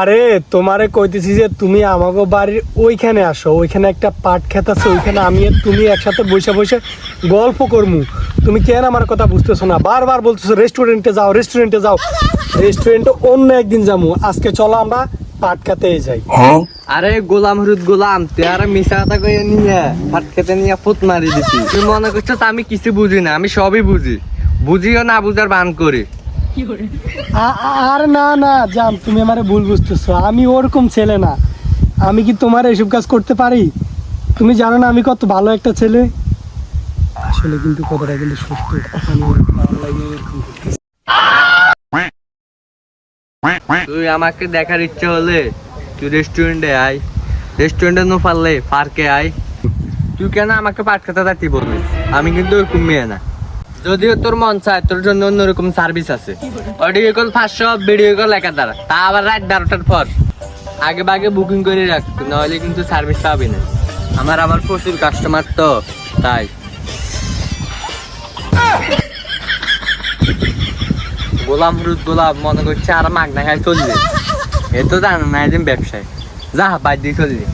আরে তোমারে কইতেছি যে তুমি আমাকে বাড়ির ওইখানে আসো ওইখানে একটা পাট খেত আছে ওইখানে আমি আর তুমি একসাথে বসে বসে গল্প করমু। তুমি কেন আমার কথা বুঝতেছো না? বারবার বলতেছো রেস্টুরেন্টে যাও রেস্টুরেন্টে যাও। রেস্টুরেন্টে অন্য একদিন যাব আজকে চলো আমরা পাট খেতে যাই। আরে গোলাম হরুদ গোলাম তুই আর মিশা কথা কইয়া নিয়ে ভাত খেতে নিয়ে ফুট মারি দিতি। তুই মনে করছিস আমি কিছু বুঝি না আমি সবই বুঝি। বুঝিও না বুঝার বান করি। আর না না জান তুমি আমারে ভুল বুঝতেছো। আমি ওরকম ছেলে না। আমি কি তোমার এসব কাজ করতে পারি? তুমি জানো না আমি কত ভালো একটা ছেলে? আসলে কিন্তু কথাটা কিন্তু সত্য। আমি এরকম তুই আমাকে দেখার ইচ্ছে হলে তুই রেস্টুরেন্টে আয়। রেস্টুরেন্টে নো পারলে পার্কে আয়। তুই কেন আমাকে পাট খেতে বলবি? আমি কিন্তু ওরকম মেয়ে না। যদিও তোর মন চায়, তোর জন্য অন্যরকম সার্ভিস আছে। অডিও কল পাঁচশো ভিডিও কল এক হাজার তা আবার রাত বারোটার পর। আগে বাগে বুকিং করে রাখ নাহলে কিন্তু সার্ভিস পাবি না। আমার আবার প্রচুর কাস্টমার তো, তাই। গোলাম হরুদ গোলাপ, মনে করছে আর মাগনা খাই চললে এ তো জানো না একদিন ব্যবসায়। যা, বাদ দিয়ে চললি